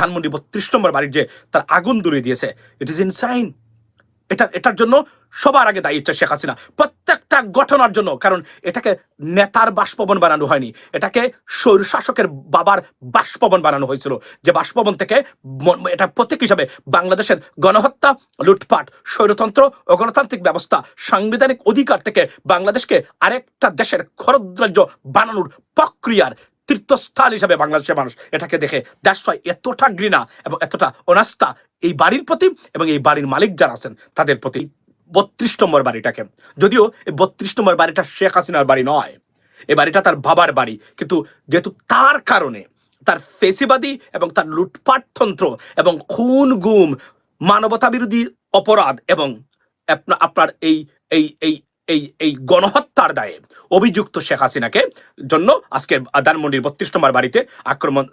ধানমন্ডি বত্রিশ নম্বর বাড়ির যে তার আগুন দূরে দিয়েছে ইট ইজ ইনসাইন এটা, এটার জন্য সবার আগে দায়ী হচ্ছে শেখ হাসিনা। প্রত্যেকটা ঘটনার জন্য, কারণ এটাকে নেতার বাসভবন বানানো হয়নি। এটাকে স্বৈর শাসকের বাবার বাসভবন বানানো হয়েছিল। যে বাসভবন থেকে এটা প্রতীক হিসাবে বাংলাদেশের গণহত্যা, লুটপাট, স্বৈরতন্ত্র ও গণতান্ত্রিক ব্যবস্থা, সাংবিধানিক অধিকার থেকে বাংলাদেশকে আরেকটা দেশের খরদ্রাজ্য বানানোর প্রক্রিয়ার তীর্থস্থান হিসাবে বাংলাদেশের মানুষ এটাকে দেখে দ্যাটস ওয়াই এতটা ঘৃণা এবং এতটা অনাস্থা এই বাড়ির প্রতি এবং এই বাড়ির মালিক যারা আছেন, তাদের প্রতি বত্রিশ নম্বর বাড়িটাকে। যদিও এই বত্রিশ নম্বর বাড়িটা শেখ হাসিনার বাড়ি নয় এই বাড়িটা তার বাবার বাড়ি। কিন্তু যেহেতু তার কারণে তার ফেসিবাদী এবং তার লুটপাটতন্ত্র এবং খুন, গুম মানবতা বিরোধী অপরাধ এবং আপনার এই এই এই এই এই গণহত্যার দায়ে অভিযুক্ত শেখ হাসিনাকে জন্য আজকে ধানমন্ডির বত্রিশ নম্বর বাড়িতে আক্রমণ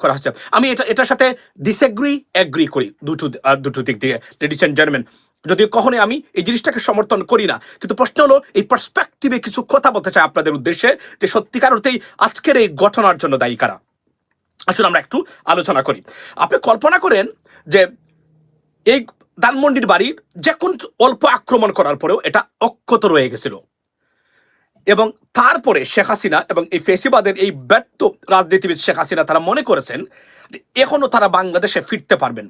করা হচ্ছে আমি এটা, এটার সাথে ডিসএগ্রি অ্যাগ্রি করি দুটো দুটো দিক দিয়ে। লেডিস অ্যান্ড জেন্টলম্যান যদিও কখনোই আমি এই জিনিসটাকে সমর্থন করি না, কিন্তু প্রশ্ন হলো এই পার্সপেক্টিভে কিছু কথা বলতে চাই আপনাদের উদ্দেশ্যে, যে সত্যিকার অর্থেই আজকের এই ঘটনার জন্য দায়ী কারা? আসলে আমরা একটু আলোচনা করি। আপনি কল্পনা করেন যে এই ধানমন্ডির বাড়ির যে কোন অল্প আক্রমণ করার পরেও এটা অক্ষত রয়ে গেছিল। এবং তারপরে শেখ হাসিনা এবং এই ফেসিবাদের এই ব্যর্থ রাজনীতিবিদ শেখ হাসিনা তারা মনে করেছেন যে এখনও তারা বাংলাদেশে ফিরতে পারবেন।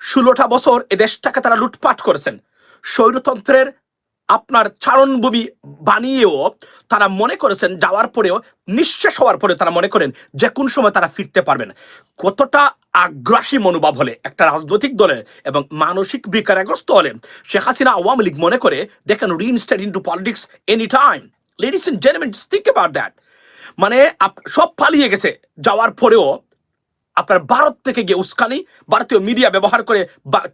ষোলোটা বছর এ দেশটাকে তারা লুটপাট করেছেন। স্বৈরতন্ত্রের আপনার চারণভূমি বানিয়েও তারা মনে করেছেন যাওয়ার পরেও, নিঃশেষ হওয়ার পরে তারা মনে করেন যে কোন সময় তারা ফিরতে পারবেন। কতটা আগ্রাসী মনোভাব হলে একটা রাজনৈতিক দলে এবং মানসিক বিকারগ্রস্ত হলে শেখ হাসিনা আওয়ামী লীগ মনে করে they can reinstate into politics any time ladies and gentleman think about that মানে সব পালিয়ে গেছে। যাওয়ার পরেও আপনার ভারত থেকে গিয়ে উস্কানি, ভারতীয় মিডিয়া ব্যবহার করে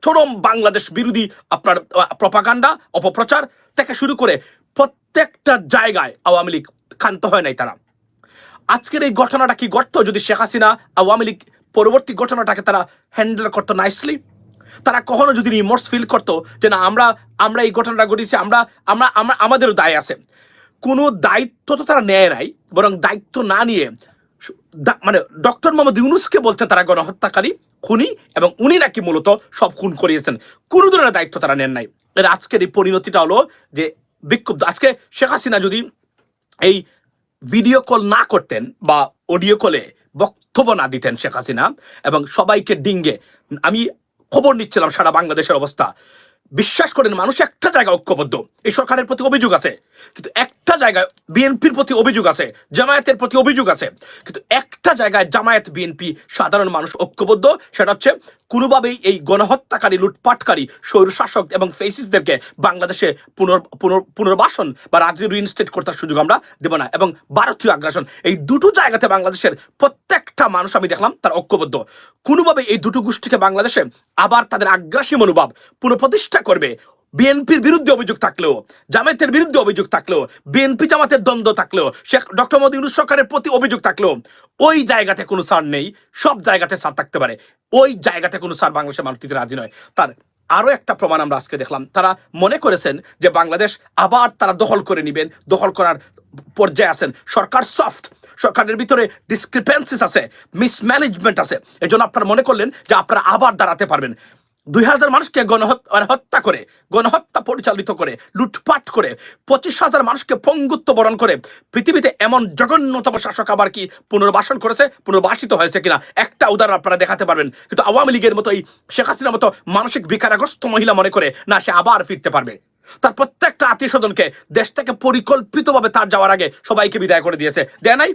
চরম বাংলাদেশ বিরোধী আপনার প্রপাগান্ডা অপপ্রচার থেকে শুরু করে প্রত্যেকটা জায়গায় আওয়ামী লীগ ক্ষান্ত হয় নাই তারা। আজকের এই ঘটনাটা কি ঘটতো যদি শেখ হাসিনা আওয়ামী লীগ পরবর্তী ঘটনাটাকে তারা হ্যান্ডেল করতো নাইসলি তারা কখনো যদি রিমোর্স ফিল করতো যে না, আমরা আমরা এই ঘটনাটা ঘটিয়েছি, আমরা আমরা আমরা, আমাদেরও দায় আছে। কোনো দায়িত্ব তো তারা নেয় নাই, বরং দায়িত্ব না নিয়ে মানে ডক্টর মোহাম্মদ ইউনুসকে বলছেন তারা গণহত্যাকারী, খুনি এবং উনি নাকি মূলত সব খুন করিয়েছেন। কোনো ধরনের দায়িত্ব তারা নেন নাই। এর আজকের এই পরিণতিটা হলো যে বিক্ষুব্ধ, আজকে শেখ হাসিনা যদি এই ভিডিও কল না করতেন বা অডিও কলে বক্তব্য না দিতেন শেখ হাসিনা এবং সবাইকে ডিঙ্গে, আমি খবর নিচ্ছিলাম সারা বাংলাদেশের অবস্থা। বিশ্বাস করেন মানুষ একটা জায়গায় ঐক্যবদ্ধ। এই সরকারের প্রতি অভিযোগ আছে। কিন্তু একটা জায়গায় বিএনপির প্রতি অভিযোগ আছে, জামায়াতের প্রতি অভিযোগ আছে। কিন্তু একটা জায়গায় জামায়াত, বিএনপি সাধারণ মানুষ ঐক্যবদ্ধ, সেটা হচ্ছে কোনোভাবেই এই গণহত্যাকারী, লুটপাটকারী, স্বৈরশাসক এবং ফেসিসদেরকে বাংলাদেশে পুনর, পুনর- পুনর্বাসন বা রাজ্যে রিইনস্টেট করতে সুযোগ আমরা দেব না। এবং ভারতীয় আগ্রাসন, এই দুটো জায়গাতে বাংলাদেশের প্রত্যেকটা মানুষ আমি দেখলাম তার ঐক্যবদ্ধ। কোনোভাবে এই দুটো গোষ্ঠীকে বাংলাদেশে আবার তাদের আগ্রাসী মনোভাব পুনঃপ্রতিষ্ঠা করবে। বিএনপির বিরুদ্ধে অভিযোগ থাকলেও, জামায়াতের বিরুদ্ধে অভিযোগ থাকলেও, বিএনপি জামাতের দ্বন্দ্ব থাকলেও, শেখ ডক্টর মোদী ইউনুস সরকারের প্রতি অভিযোগ থাকলেও, ওই জায়গাতে কোনো সার নেই, সব জায়গাতে সার থাকতে পারে। ওই জায়গাতে কোনো সার বাংলাদেশের মানুষ দিতে রাজি নয়। তার আরও একটা প্রমাণ আমরা আজকে দেখলাম। তারা মনে করেছেন যে বাংলাদেশ আবার তারা দখল করে নেবেন, দখল করার পর্যায়ে আছেন। সরকার সফট সরকারের ভিতরে ডিসক্রিপেন্সিস আছে মিসম্যানেজমেন্ট আছে। এই জন্য আপনারা মনে করলেন যে আপনারা আবার দাঁড়াতে পারবেন। দুই হাজার মানুষকে গণহত্যা মানে করে, গণহত্যা পরিচালিত করে, লুটপাট করে, পঁচিশ হাজার মানুষকে পঙ্গুত্ব বরণ করে, পৃথিবীতে এমন জঘন্যতম শাসক আবার কি পুনর্বাসন করেছে, পুনর্বাসিত হয়েছে কিনা? একটা উদাহরণ আপনারা দেখাতে পারবেন। কিন্তু আওয়ামী লীগের মতো এই শেখ হাসিনার মতো মানসিক বিকারগ্রস্ত মহিলা মনে করে না, সে আবার ফিরতে পারবে। তার প্রত্যেকটা আত্মীয় স্বজনকে দেশ থেকে পরিকল্পিতভাবে তার যাওয়ার আগে সবাইকে বিদায় করে দিয়েছে। দেয় নাই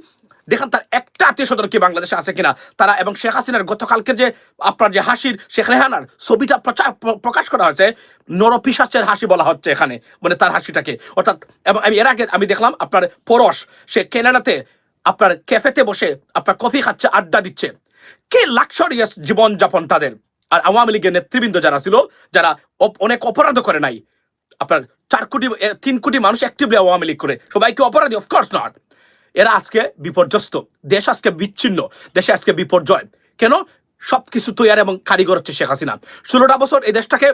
দেখেন তার একটা আত্মীয় স্বজন কি বাংলাদেশে আছে কিনা? তারা এবং শেখ হাসিনার গতকালকের যে আপনার যে হাসির, শেখ রেহানার ছবিটা প্রচার প্রকাশ করা হয়েছে নরপিসাচের হাসি বলা হচ্ছে এখানে মানে তার হাসিটাকে। অর্থাৎ, এবং আমি এর আগে আমি দেখলাম আপনার পরশ, সে কেনাডাতে আপনার ক্যাফেতে বসে আপনার কফি খাচ্ছে, আড্ডা দিচ্ছে। কে লাক্সারিয়াস জীবনযাপন তাদের। আর আওয়ামী লীগের নেতৃবৃন্দ যারা ছিল, যারা অনেক অপরাধ করে নাই, আপনার চার কোটি তিন কোটি মানুষ অ্যাক্টিভলি আওয়ামী লীগ করে। সবাইকে অপরাধী অফকোর্স নট এরা আজকে বিপর্যস্ত। দেশ আজকে বিচ্ছিন্ন। দেশে আজকে বিপর্যয়। কেন? সবকিছু তৈয়ার এবং কারিগর হচ্ছে শেখ হাসিনা। ষোলোটা বছর এই দেশটাকে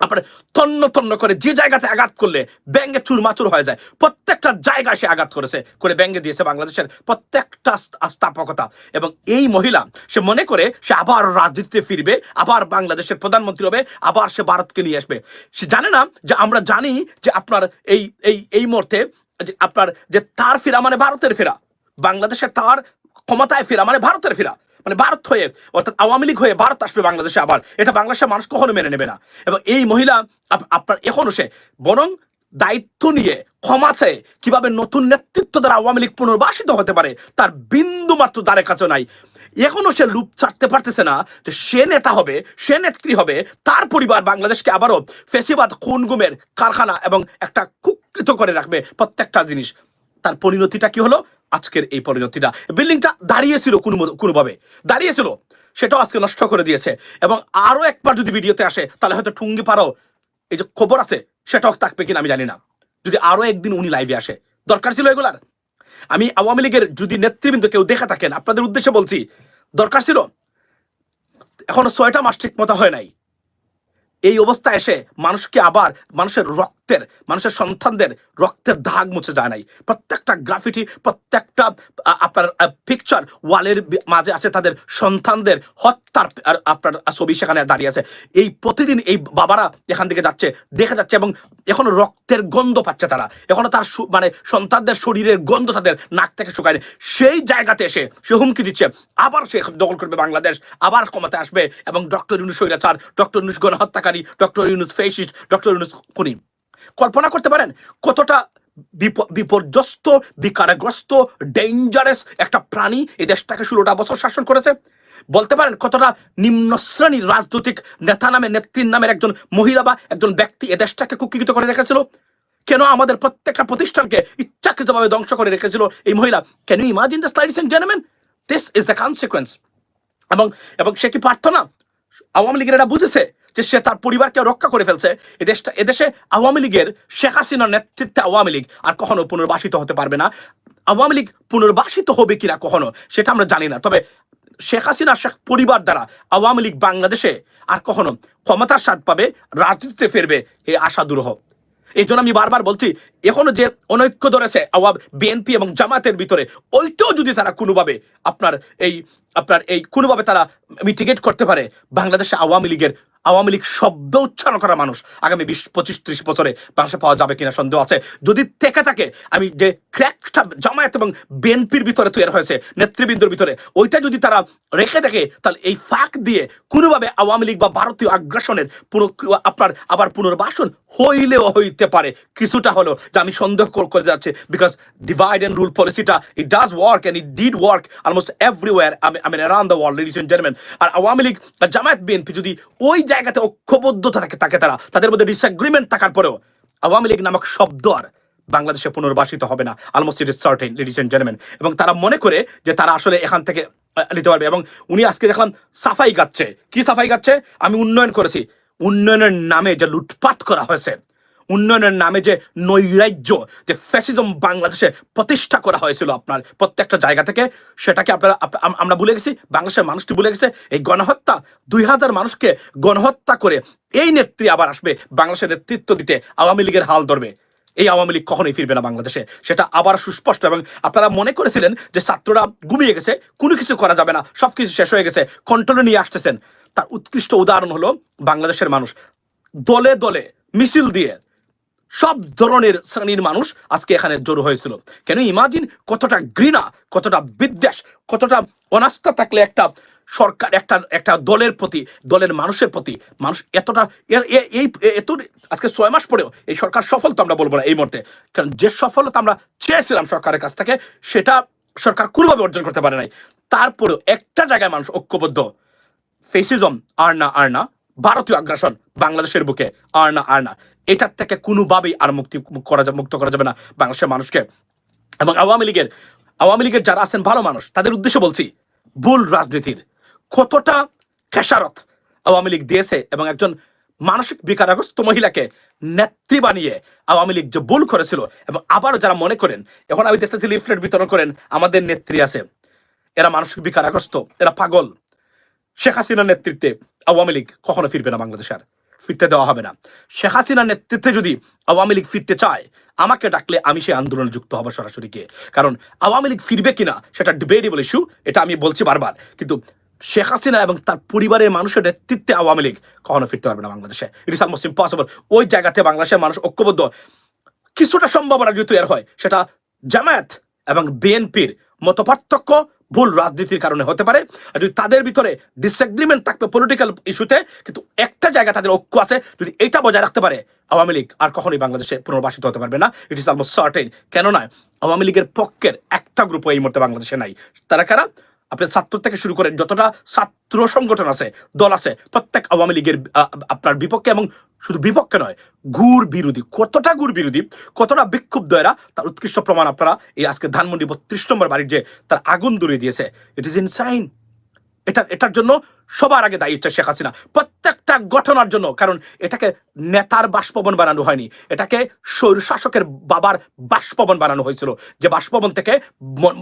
আপনার তন্ন তন্ন করে যে জায়গাতে আঘাত করলে ব্যাঙ্গে চুরমাচুর হয়ে যায়। প্রত্যেকটা জায়গায় সে আঘাত করেছে, করে ব্যাঙ্গে দিয়েছে বাংলাদেশের প্রত্যেকটা স্থাপকতা এবং এই মহিলা, সে মনে করে সে আবার রাজনীতিতে ফিরবে, আবার বাংলাদেশের প্রধানমন্ত্রী হবে, আবার সে ভারতকে নিয়ে আসবে। সে জানে না যে আমরা জানি যে আপনার এই এই এই মুহূর্তে আপনার যে তার ফেরা মানে ভারতের ফেরা। বাংলাদেশের তার ক্ষমতায় ফেরা মানে ভারতের ফেরা। মানে ভারত হয়ে, অর্থাৎ আওয়ামী লীগ হয়ে ভারত আসবে বাংলাদেশে আবার। এটা বাংলাদেশের মানুষ কখনো মেনে নেবে না। এবং এই মহিলা আপনার এখনও সে, বরং দায়িত্ব নিয়ে, ক্ষমা চেয়ে, কীভাবে নতুন নেতৃত্ব দ্বারা আওয়ামী লীগ পুনর্বাসিত হতে পারে, তার বিন্দু মাত্র দ্বারে কাছে নাই। এখনও সে লুপ ছাড়তে পারতেছে না যে সে নেতা হবে, সে নেত্রী হবে, তার পরিবার বাংলাদেশকে আবারও ফেসিবাদ খুন গুমের কারখানা এবং একটা কুকৃত করে রাখবে প্রত্যেকটা জিনিস। তার পরিণতিটা কি হলো? আজকের এই পরিণতিটা। বিল্ডিংটা দাঁড়িয়েছিল কোনো কোনোভাবে। দাঁড়িয়েছিল। সেটাও আজকে নষ্ট করে দিয়েছে। এবং আরও একবার যদি ভিডিওতে আসে, তাহলে হয়তো ঠুঙ্গি পারো। এই যে খবর আছে, সেটাও থাকবে কিনা আমি জানি না। যদি আরও একদিন উনি লাইভে আসে। দরকার ছিল এগুলার। আমি আওয়ামী লীগের যদি নেতৃবৃন্দ কেউ দেখা থাকেন, আপনাদের উদ্দেশ্যে বলছি দরকার ছিল? এখনও ছয়টা মাস ঠিক মতো হয় নাই। এই অবস্থা এসে মানুষকে আবার, মানুষের রক্তের, মানুষের সন্তানদের রক্তের দাগ মুছে যায় নাই। প্রত্যেকটা গ্রাফিটি, প্রত্যেকটা আপনার পিকচার ওয়ালের মাঝে আছে তাদের সন্তানদের হত্যার আপনার ছবি সেখানে দাঁড়িয়ে আছে। এই প্রতিদিন এই বাবারা এখান থেকে যাচ্ছে, দেখা যাচ্ছে এবং এখনও রক্তের গন্ধ পাচ্ছে তারা। এখনও তার মানে সন্তানদের শরীরের গন্ধ তাদের নাক থেকে শুকায় সেই জায়গাতে এসে সে হুমকি দিচ্ছে। আবার সে দখল করবে বাংলাদেশ, আবার ক্ষমতায় আসবে এবং ডক্টর ইউনুস স্বৈরাচার, doctor Yunus গণহত্যাকারী, doctor Yunus fascist doctor Yunus খুনি। কল্পনা করতে পারেন কতটা বিপর্যস্ত, বিকারগ্রস্ত ডেঞ্জারাস একটা প্রাণী এই দেশটাকে ষোলোটা বছর শাসন করেছে। বলতে পারেন কতটা নিম্ন শ্রেণির রাজনৈতিক নেতা নামে, নেত্রীর নামের একজন মহিলা বা একজন ব্যক্তি এ দেশটাকে কুক্ষিত করে রেখেছিল? কেন আমাদের প্রত্যেকটা প্রতিষ্ঠানকে ইচ্ছাকৃতভাবে ধ্বংস করে রেখেছিল এই মহিলা? Can you imagine the studies and gentleman this is the consequence এবং এবং সে কি পারত না? আওয়ামী লীগের এটা বুঝেছে যে সে তার পরিবারকে রক্ষা করে ফেলছে এদেশটা এদেশে আওয়ামী লীগের শেখ হাসিনার নেতৃত্বে আওয়ামী লীগ আর কখনো পুনর্বাসিত হতে পারবে না। আওয়ামী লীগ পুনর্বাসিত হবে কিনা কখনো, সেটা আমরা জানি না। তবে শেখ হাসিনা শেখ পরিবার দ্বারা আওয়ামী লীগ বাংলাদেশে আর কখনো ক্ষমতার স্বাদ পাবে, রাজনীতিতে ফিরবে এই আশা দুরূহ এই জন্য আমি বারবার বলছি, এখনও যে অনৈক্য ধরেছে আওয়াম বিএনপি এবং জামাতের ভিতরে, ওইটাও যদি তারা কোনোভাবে আপনার এই আপনার এই কোনোভাবে তারা মিটিগেট করতে পারে, বাংলাদেশে আওয়ামী লীগের আওয়ামী লীগ শব্দ উচ্চারণ করা মানুষ আগামী বিশ, পঁচিশ, ত্রিশ বছরে বাংলাদেশে পাওয়া যাবে কিনা সন্দেহ আছে। যদি থেকে থাকে, আমি যে ক্র্যাকটা জামায়াত এবং বিএনপির ভিতরে তৈরি হয়েছে, নেতৃবৃন্দর ভিতরে, ওইটা যদি তারা রেখে দেখে, তাহলে এই ফাঁক দিয়ে কোনোভাবে আওয়ামী লীগ বা ভারতীয় আগ্রাসনের পুনঃ আপনার আবার পুনর্বাসন হইলেও হইতে পারে। কিছুটা হলো যে আমি সন্দেহ করে যাচ্ছে because divide and rule পলিসিটা it does work and it did work almost everywhere আমি আমি around the world ladies and gentleman আর আওয়ামী লীগ আর জামায়াত, বিএনপি যদি ওই জায়গাতে ঐক্যবদ্ধতা থাকে থাকে তারা। তাদের মধ্যে ডিসএগ্রিমেন্ট থাকার পরেও আওয়ামী লীগ নামক শব্দ আর বাংলাদেশে পুনর্বাসিত হবে না। Almost it is certain ladies and gentleman এবং তারা মনে করে যে তারা আসলে এখান থেকে নিতে পারবে। এবং উনি আজকে দেখলাম সাফাই গাচ্ছে। কি সাফাই গাচ্ছে? আমি উন্নয়ন করেছি। উন্নয়নের নামে যে লুটপাট করা হয়েছে। উন্নয়নের নামে যে নৈরাজ্য, যে ফ্যাসিজম বাংলাদেশে প্রতিষ্ঠা করা হয়েছিল আপনার প্রত্যেকটা জায়গা থেকে, সেটাকে আপনারা আমরা ভুলে গেছি, বাংলাদেশের মানুষ কি ভুলে গেছে? এই গণহত্যা, দুই হাজার মানুষকে গণহত্যা করে এই নেত্রী আবার আসবে, বাংলাদেশের নেতৃত্ব দিতে আওয়ামী লীগের হাল ধরবে। এই আওয়ামী লীগ কখনোই ফিরবে না বাংলাদেশে। সেটা আবার সুস্পষ্ট এবং আপনারা মনে করেছিলেন যে ছাত্ররা ঘুমিয়ে গেছে, কোনো কিছু করা যাবে না, সবকিছু শেষ হয়ে গেছে কন্ট্রোলে নিয়ে আসতেছেন। তার উৎকৃষ্ট উদাহরণ হলো বাংলাদেশের মানুষ। দলে দলে মিছিল দিয়ে সব ধরনের শ্রেণির মানুষ আজকে এখানে জড়ো হয়েছিল। কেন ইমাজিন কতটা ঘৃণা, কতটা বিদ্বেষ, কতটা অনাস্থা থাকলে একটা সরকার, একটা একটা দলের প্রতি, দলের মানুষের প্রতি, মানুষ এতটা এই, এত, আজকে ছয় মাস পরেও এই সরকার সফল তো আমরা বলব না এই মুহূর্তে। কারণ যে সফলতা আমরা চেয়েছিলাম সরকারের কাছ থেকে, সেটা সরকার কোনোভাবে অর্জন করতে পারে নাই। তারপরেও একটা জায়গায় মানুষ ঐক্যবদ্ধ। ফেসিজম আর না আর না ভারতীয় আগ্রাসন, বাংলাদেশের বুকে আর না আর না এটার থেকে কোনোভাবেই আর মুক্তি করা মুক্ত করা যাবে না বাংলাদেশের মানুষকে। এবং আওয়ামী লীগের আওয়ামী লীগের যারা আছেন ভালো মানুষ, তাদের উদ্দেশ্যে বলছি, ভুল রাজনীতির কতটা খেসারত আওয়ামী লীগ দিয়েছে এবং একজন মানসিক বিকারগ্রস্ত মহিলাকে নেত্রী বানিয়ে আওয়ামী লীগ যে ভুল করেছিল এবং আবারও যারা মনে করেন, এখন আমি দেখতেছি লিফলেট বিতরণ করেন, আমাদের নেত্রী আছে। এরা মানসিক বিকারগ্রস্ত, এরা পাগল। শেখ হাসিনার নেতৃত্বে আওয়ামী লীগ কখনো ফিরবে না বাংলাদেশ ফিরতে দেওয়া হবে না। শেখ হাসিনার নেতৃত্বে যদি আওয়ামী লীগ ফিরতে চায়, আমাকে ডাকলে আমি সেই আন্দোলনে যুক্ত হব সরাসরি গিয়ে। কারণ আওয়ামী লীগ ফিরবে কিনা সেটা ডিবেটেবল ইস্যু এটা আমি বলছি বারবার। কিন্তু শেখ হাসিনা এবং তার পরিবারের মানুষের নেতৃত্বে আওয়ামী লীগ কখনো ফিরতে পারবে না বাংলাদেশে। ইট ইস অলমোস্ট ইম্পসিবল ওই জায়গাতে বাংলাদেশের মানুষ ঐক্যবদ্ধ। কিছুটা সম্ভাবনা যেহেতু এর হয়, সেটা জামায়াত এবং বিএনপির মত পার্থক্য ভুল রাজনীতির কারণে হতে পারে। আর যদি তাদের ভিতরে ডিসএগ্রিমেন্ট থাকবে পলিটিক্যাল ইস্যুতে কিন্তু একটা জায়গা তাদের ঐক্য আছে, যদি এটা বজায় রাখতে পারে, আওয়ামী লীগ আর কখনোই বাংলাদেশে পুনর্বাসিত হতে পারবে না। ইট ইস অলমোস্ট সার্টেন কেননা, আওয়ামী লীগের পক্ষের একটা গ্রুপও এই মুহূর্তে বাংলাদেশে নাই। তারা কারা? আপনার ছাত্র থেকে শুরু করে যতটা ছাত্র সংগঠন আছে, দল আছে, প্রত্যেক আওয়ামী লীগের আপনার বিপক্ষে এবং শুধু বিপক্ষে নয়, ঘুর বিরোধী, কতটা ঘুর বিরোধী, কতটা বিক্ষুব্ধ এরা, তার উৎকৃষ্ট প্রমাণ আপনারা এই আজকে ধানমন্ডি বত্রিশ নম্বর বাড়ির যে তার আগুন দূরে দিয়েছে। ইট ইজ ইনসাইন এটা, এটার জন্য সবার আগে দায়ী হচ্ছে শেখ হাসিনা। প্রত্যেকটা ঘটনার জন্য, কারণ এটাকে নেতার বাসভবন বানানো হয়নি। এটাকে স্বৈর শাসকের বাবার বাসভবন বানানো হয়েছিল। যে বাসভবন থেকে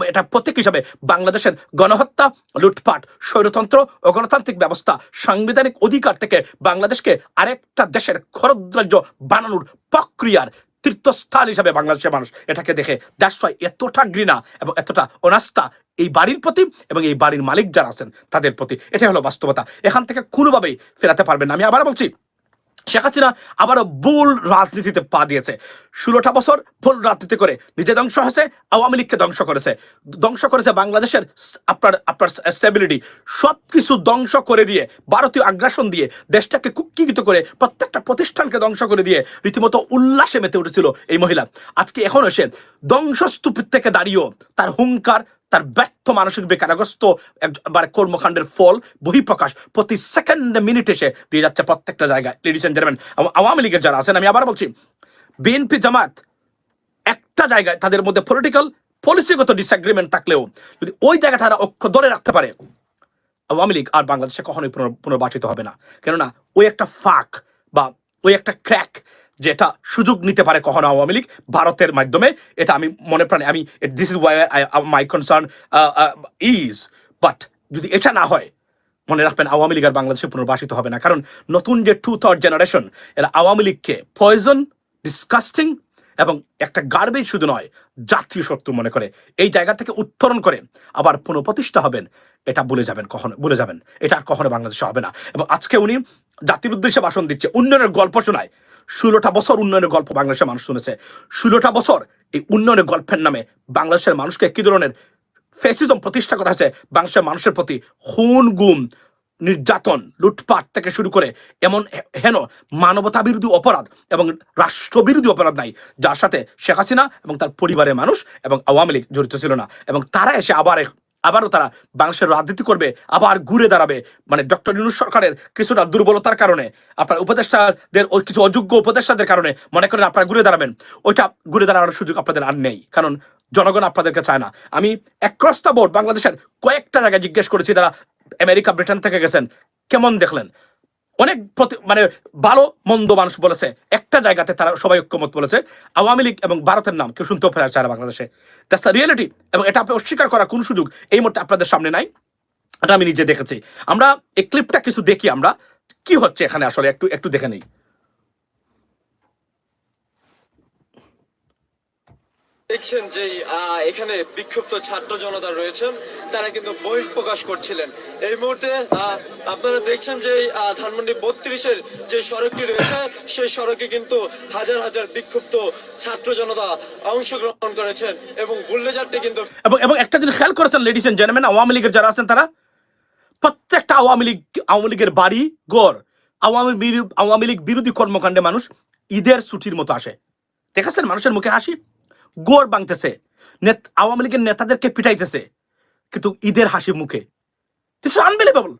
এটা প্রতীক হিসাবে বাংলাদেশের গণহত্যা, লুটপাট, স্বৈরতন্ত্র ও গণতান্ত্রিক ব্যবস্থা, সাংবিধানিক অধিকার থেকে বাংলাদেশকে আরেকটা দেশের খরদ্রাজ্য বানানোর প্রক্রিয়ার তীর্থস্থান হিসাবে বাংলাদেশের মানুষ এটাকে দেখে ওয়াই এতটা ঘৃণা এবং এতটা অনাস্থা এই বাড়ির প্রতি এবং এই বাড়ির মালিক যারা আছেন, তাদের প্রতি। এটাই হলো বাস্তবতা। এখান থেকে কোনোভাবেই ফেরাতে পারবেন আমি আবার বলছি, শেখ হাসিনা আবারও ভুল রাজনীতিতে পা দিয়েছে। ষোলোটা বছর ভুল রাজনীতি করে নিজে ধ্বংস হয়েছে, আওয়ামী লীগকে ধ্বংস করেছে। ধ্বংস করেছে বাংলাদেশের আপনার আপনার স্টেবিলিটি সব কিছু ধ্বংস করে দিয়ে, ভারতীয় আগ্রাসন দিয়ে, দেশটাকে কুক্ষিগত করে, প্রত্যেকটা প্রতিষ্ঠানকে ধ্বংস করে দিয়ে রীতিমতো উল্লাসে মেতে উঠেছিল এই মহিলা। আজকে এখন এসে ধ্বংসস্তূপ থেকে দাঁড়িয়েও তার হুঙ্কার তার ব্যর্থ মানসিক বেকারগ্রস্ত একবার কর্মকাণ্ডের ফল বহিঃপ্রকাশ। প্রতি সেকেন্ডে মিনিট এসে দিয়ে যাচ্ছে প্রত্যেকটা জায়গায়। লেডিস এন্ড জেন্টলম্যান আওয়ামী লীগের যারা আছেন, আমি আবার বলছি বিএনপি জামাত একটা জায়গায় তাদের মধ্যে পলিটিক্যাল পলিসিগত ডিসএগ্রিমেন্ট থাকলেও যদি ওই জায়গায় তারা অক্ষ ধরে রাখতে পারে, আওয়ামী লীগ আর বাংলাদেশে কখনোই পুনর- পুনর্বাসিত হবে না। কেননা ওই একটা ফাঁক বা ওই একটা ক্র্যাক যেটা সুযোগ নিতে পারে কখনো আওয়ামী লীগ ভারতের মাধ্যমে। এটা আমি মনে প্রাণে, আমি this is why my concern is but যদি এটা না হয়, মনে রাখবেন আওয়ামী লীগ আর বাংলাদেশে পুনর্বাসিত হবে না। কারণ নতুন যে টু থার্ড জেনারেশন এরা আওয়ামী লীগকে পয়জন ডিসকাস্টিং এবং একটা গার্বেজ শুধু নয়, জাতীয় শত্রু মনে করে। এই জায়গা থেকে উত্তরণ করে আবার পুনঃপ্রতিষ্ঠা হবেন, এটা বলে যাবেন কখনো বলে যাবেন। এটা আর কখনো বাংলাদেশে হবে না। এবং আজকে উনি জাতির উদ্দেশ্যে ভাষণ দিচ্ছে, উন্নয়নের গল্প শোনায়। ষোলোটা বছর উন্নয়নের গল্প বাংলাদেশের মানুষ শুনেছে। ষোলোটা বছর এই উন্নয়নের গল্পের নামে বাংলাদেশের মানুষকে কি ধরনের ফেসিজম প্রতিষ্ঠা করা হয়েছে? বাংলাদেশের মানুষের প্রতি খুন, গুম, নির্যাতন, লুটপাট থেকে শুরু করে এমন হেন মানবতা বিরোধী অপরাধ এবং রাষ্ট্রবিরোধী অপরাধ নাই, যার সাথে শেখ হাসিনা এবং তার পরিবারের মানুষ এবং আওয়ামী লীগ জড়িত ছিল না। এবং তারা এসে আবার আবারও তারা বাংলাদেশের রাজনীতি করবে, আবার ঘুরে দাঁড়াবে। মানে ডক্টর ইউনুস সরকারের কিছুটা দুর্বলতার কারণে, আপনার উপদেষ্টাদের ওই কিছু অযোগ্য উপদেষ্টাদের কারণে মনে করেন আপনারা ঘুরে দাঁড়াবেন। ওইটা ঘুরে দাঁড়ানোর সুযোগ আপনাদের আর নেই, কারণ জনগণ আপনাদেরকে চায় না। আমি অ্যাক্রস দ্য বোর্ড বাংলাদেশের কয়েকটা জায়গায় জিজ্ঞেস করেছি তারা আমেরিকা, ব্রিটেন থেকে গেছেন, কেমন দেখলেন? অনেক মানে ভালো, মন্দ মানুষ বলেছে। একটা জায়গাতে তারা সবাই ঐক্যমত বলেছে। আওয়ামী লীগ এবং ভারতের নাম কেউ শুনতেও পারে চায় না বাংলাদেশে। দ্যাটস দ্য রিয়েলিটি এবং এটা আপনি অস্বীকার করার কোন সুযোগ এই মুহূর্তে আপনাদের সামনে নাই। এটা আমি নিজে দেখেছি। আমরা এই ক্লিপটা কিছু দেখি আমরা। কি হচ্ছে এখানে আসলে? একটু একটু দেখে নেই। দেখছেন যে এখানে বিক্ষুব্ধ ছাত্র জনতা রয়েছেন, তারা কিন্তু বহিঃপ্রকাশ করছিলেন। এই মুহূর্তে আপনারা দেখছেন যে ধানমন্ডি বত্রিশের যে সড়কটি রয়েছে, সেই সড়কে কিন্তু হাজার হাজার বিক্ষুব্ধ ছাত্র জনতা অংশগ্রহণ করেছেন এবং বুল্লেজারটি কিন্তু এবং এবং একটা জিনিস খেয়াল করেছেন লেডিস এন্ড জেন্টলম্যান আওয়ামী লীগের যারা আছেন তারা? প্রত্যেকটা আওয়ামী লীগ আওয়ামী লীগের বাড়ি গড় আওয়ামী আওয়ামী লীগ বিরোধী কর্মকাণ্ডে মানুষ ঈদের ছুটির মতো আসে। দেখাচ্ছেন মানুষের মুখে হাসি? গোড় বাংতেছে। আওয়ামী লীগের নেতাদেরকে পিটাইতেছে। কিন্তু ঈদের হাসি মুখে। This unbelievable